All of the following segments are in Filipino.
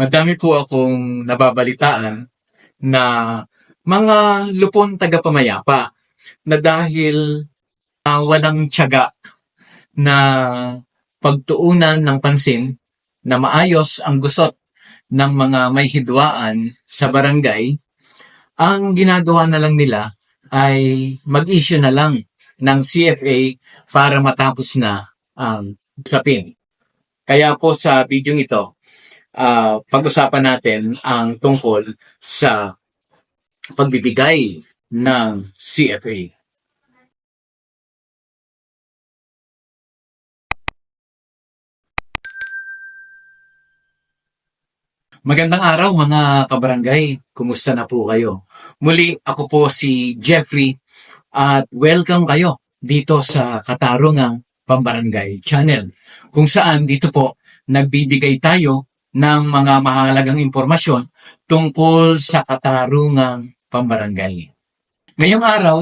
Madami po akong nababalitaan na mga lupon tagapamayapa na dahil ah, walang tiyaga na pagtuunan ng pansin na maayos ang gusot ng mga may hidwaan sa barangay, ang ginagawa na lang nila ay mag-issue na lang ng CFA para matapos na ang usapin. Kaya po sa video ito, ah, pag-usapan natin ang tungkol sa pagbibigay ng CFA. Magandang araw mga kabarangay. Kumusta na po kayo? Muli ako po si Jeffrey at welcome kayo dito sa Katarungang Pambarangay Channel kung saan dito po nagbibigay tayo ng mga mahalagang impormasyon tungkol sa katarungang pambarangay. Ngayong araw,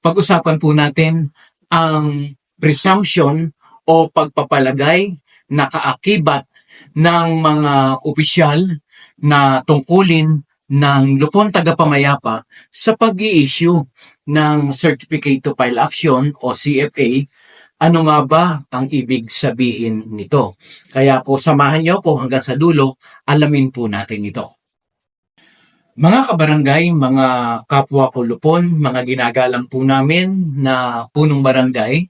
pag-usapan po natin ang presumption o pagpapalagay na kaakibat ng mga opisyal na tungkulin ng lupon tagapamayapa sa pag issue ng Certificate to File Action o CFA ano nga ba ang ibig sabihin nito? Kaya po samahan niyo po hanggang sa dulo, alamin po natin ito. Mga kabarangay, mga kapwa ko lupon, mga ginagalang po namin na punong barangay,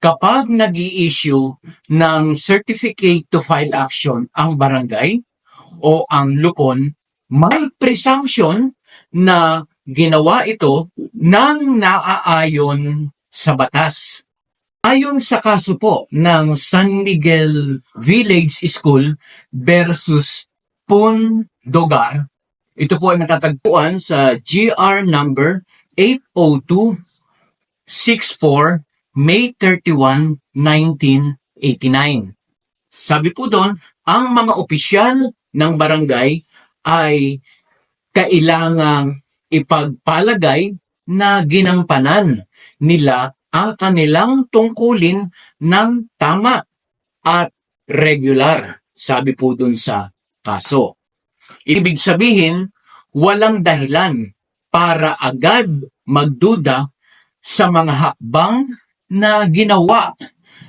kapag nag issue ng Certificate to File Action ang barangay o ang lupon, may presumption na ginawa ito ng naaayon sa batas. Ayon sa kaso po ng San Miguel Village School versus Pundogar, ito po ay matatagpuan sa GR number 80264 May 31, 1989. Sabi po doon, ang mga opisyal ng barangay ay kailangang ipagpalagay na ginampanan nila ang kanilang tungkulin ng tama at regular, sabi po dun sa kaso. Ibig sabihin, walang dahilan para agad magduda sa mga hakbang na ginawa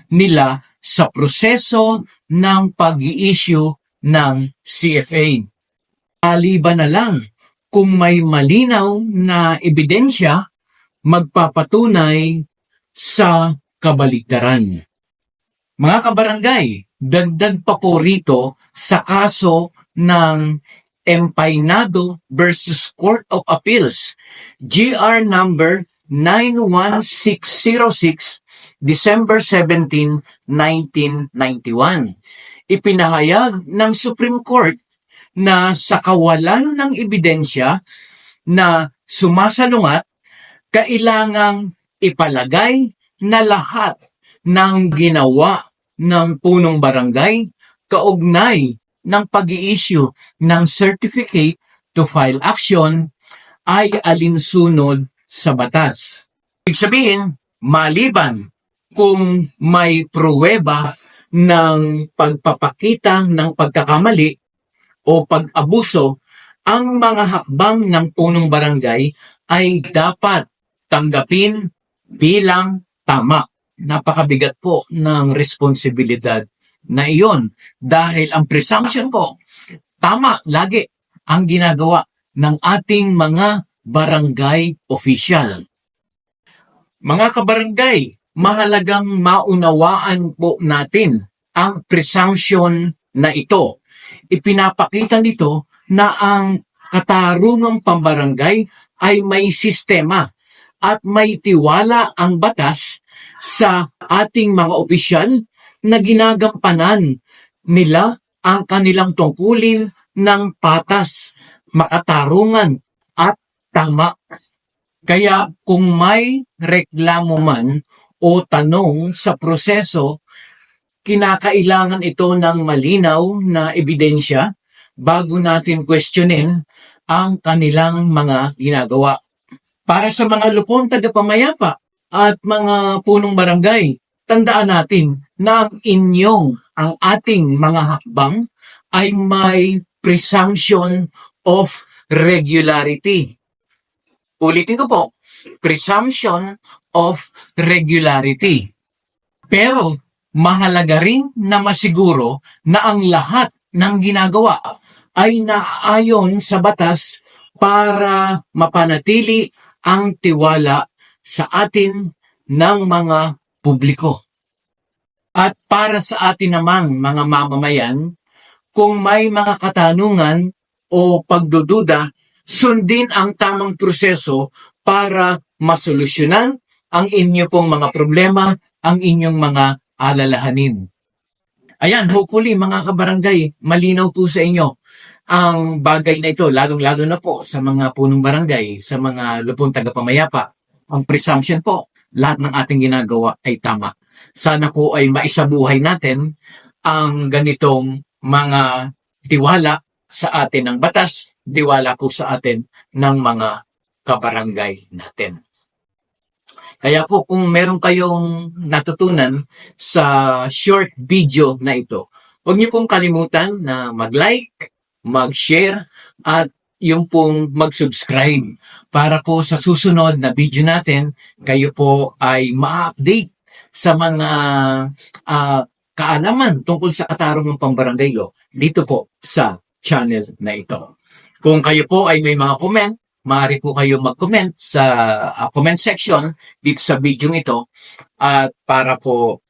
nila sa proseso ng pag issue ng CFA. Aliban na lang kung may malinaw na ebidensya magpapatunay sa kabaligtaran. Mga kabarangay, dagdag pa po rito sa kaso ng Empainado versus Court of Appeals, GR number 91606, December 17, 1991. Ipinahayag ng Supreme Court na sa kawalan ng ebidensya na sumasalungat, kailangang ipalagay na lahat ng ginawa ng punong barangay kaugnay ng pag issue ng certificate to file action ay alinsunod sa batas. Ibig sabihin, maliban kung may pruweba ng pagpapakita ng pagkakamali o pag-abuso, ang mga hakbang ng punong barangay ay dapat tanggapin bilang tama. Napakabigat po ng responsibilidad na iyon dahil ang presumption po, tama lagi ang ginagawa ng ating mga barangay official. Mga kabarangay, mahalagang maunawaan po natin ang presumption na ito. Ipinapakita nito na ang katarungang pambarangay ay may sistema at may tiwala ang batas sa ating mga opisyal na ginagampanan nila ang kanilang tungkulin ng patas, makatarungan at tama. Kaya kung may reklamo man o tanong sa proseso, kinakailangan ito ng malinaw na ebidensya bago natin questionin ang kanilang mga ginagawa. Para sa mga lupon tagapamayapa at mga punong barangay, tandaan natin na ang inyong, ang ating mga hakbang ay may presumption of regularity. Ulitin ko po, presumption of regularity. Pero mahalaga rin na masiguro na ang lahat ng ginagawa ay naaayon sa batas para mapanatili ang tiwala sa atin ng mga publiko. At para sa atin namang mga mamamayan, kung may mga katanungan o pagdududa, sundin ang tamang proseso para masolusyonan ang inyo pong mga problema, ang inyong mga alalahanin. Ayan, hopefully mga kabarangay, malinaw po sa inyo ang bagay na ito, lalong-lalo na po sa mga punong barangay, sa mga lupong tagapamayapa. Ang presumption po, lahat ng ating ginagawa ay tama. Sana po ay maisabuhay natin ang ganitong mga tiwala sa atin ng batas, tiwala po sa atin ng mga kabarangay natin. Kaya po kung meron kayong natutunan sa short video na ito, huwag niyo pong kalimutan na mag-like, mag-share, at yung pong mag-subscribe para po sa susunod na video natin, kayo po ay ma-update sa mga ah, kaalaman tungkol sa katarungang pambarangay law dito po sa channel na ito. Kung kayo po ay may mga comment, maaari po kayo mag-comment sa ah, comment section dito sa video ito at para po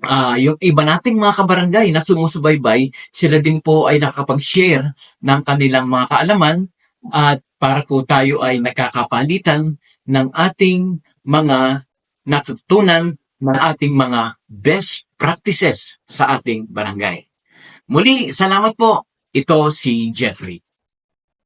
ah yung iba nating mga kabarangay na sumusubaybay, sila din po ay nakakapag-share ng kanilang mga kaalaman at para po tayo ay nakakapalitan ng ating mga natutunan ng ating mga best practices sa ating barangay. Muli, salamat po. Ito si Jeffrey.